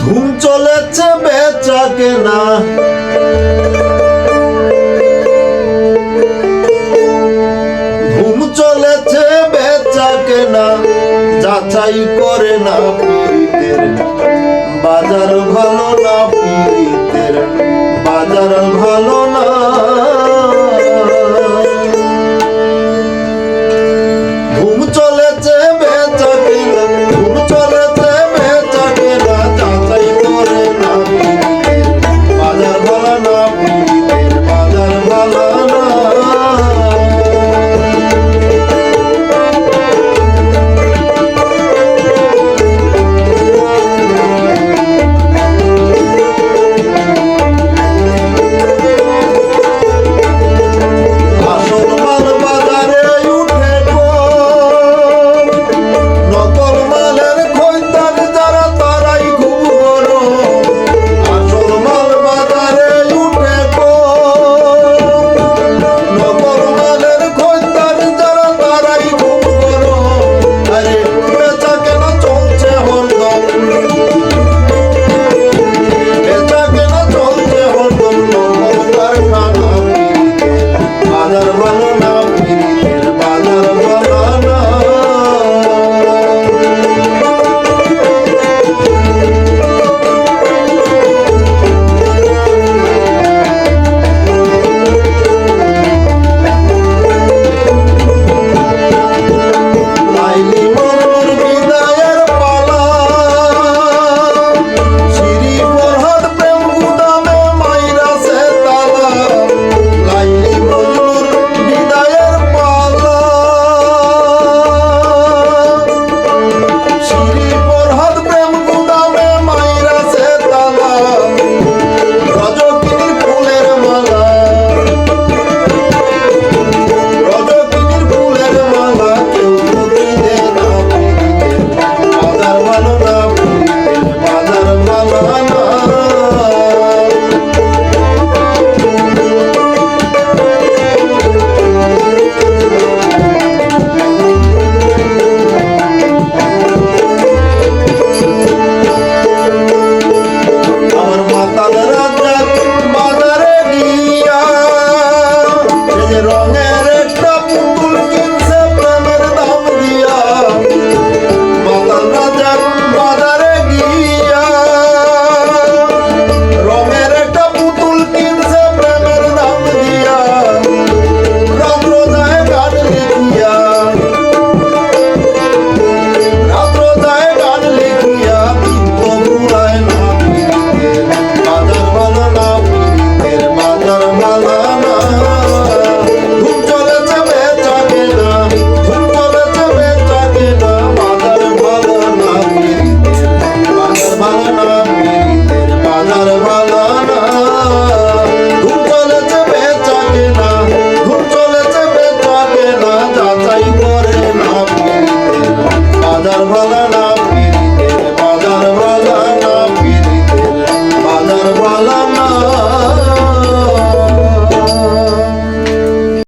ধুম চলেছে বেচা কেনা ধুম চলেছে বেচা কেনা যাচাই করে না পীড়িতের, বাজার ভালো না পীড়িতের।